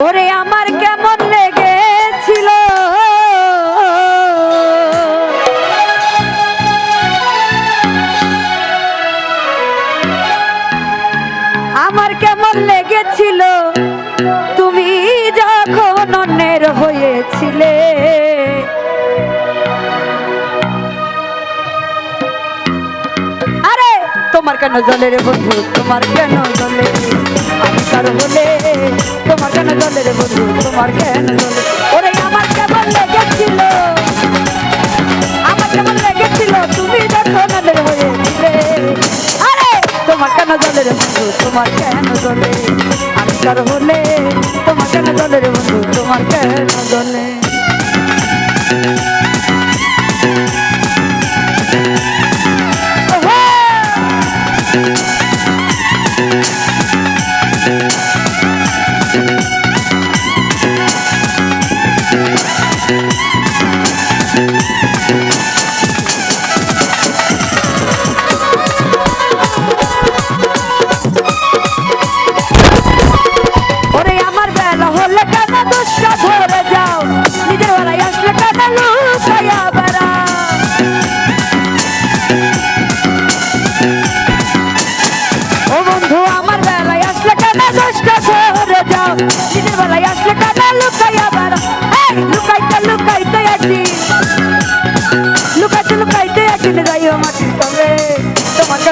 ওরে আমার কেমন লেগেছিল? আমার কেমন লেগেছিল? তুমি যখন অন্যের হয়েছিলে। আরে, তোমার কেন জলে রে বন্ধু? তোমার কেন জলে কার বলে তোমার কেন জলে রে বন্ধু? তোমার কেন জলে ওরে, আমার কেমন লেগেছিল? আমার কেমন লেগেছিল? তুমি যখন ওদের হয়েছিলে আরে, তোমার কেন জলে রে বন্ধু? তোমার কেন জলে আমি কার হলে, তোমার কেন জলে রে বন্ধু? তোমার কেন জলে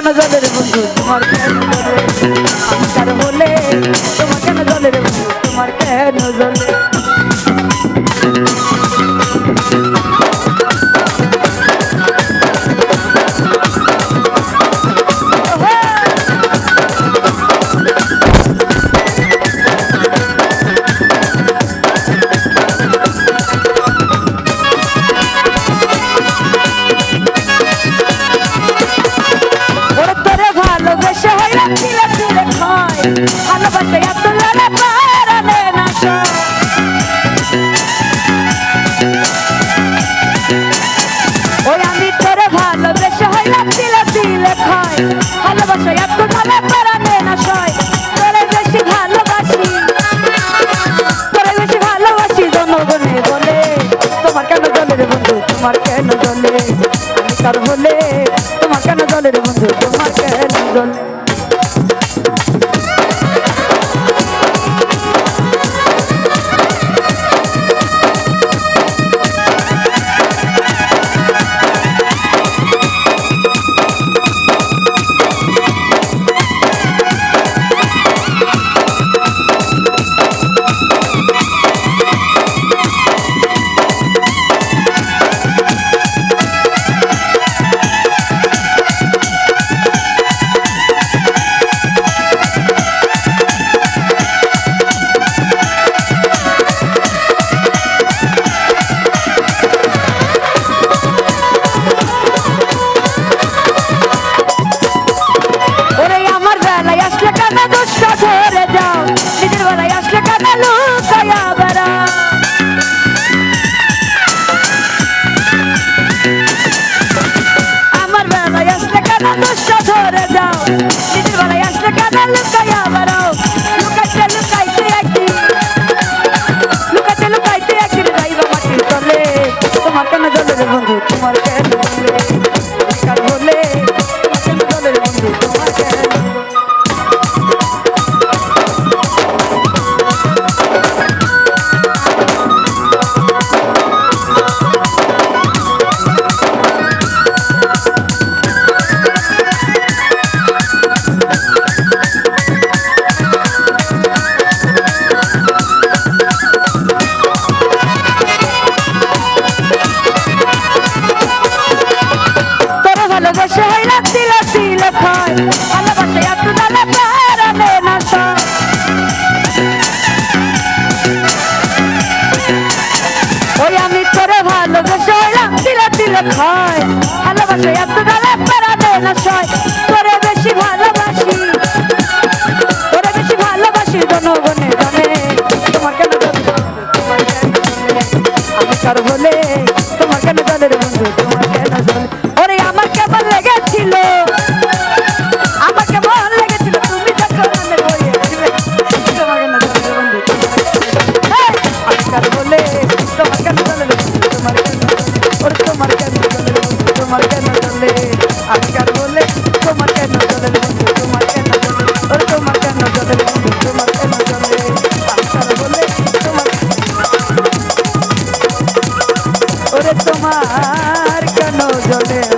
তোমার কেন জলের বন্ধু তোমার কেন তোমার কেন জলে বন্ধু? তোমার কেন জলে দুষ্টা যাও। খায় ভালোবাসে এত দালে পারালে না সয়। তোরে বেশি ভালোবাসি। তোরে বেশি ভালোবাসি জনগণে জানে। তোমার কেন? আমি কার বলে তোমার কেন জানে রে বন্ধু? আমি কার বলে, তোমার কেন জলে তোমার কেন চলে ওরে তোমার কেন তোমার কেন বন্ধু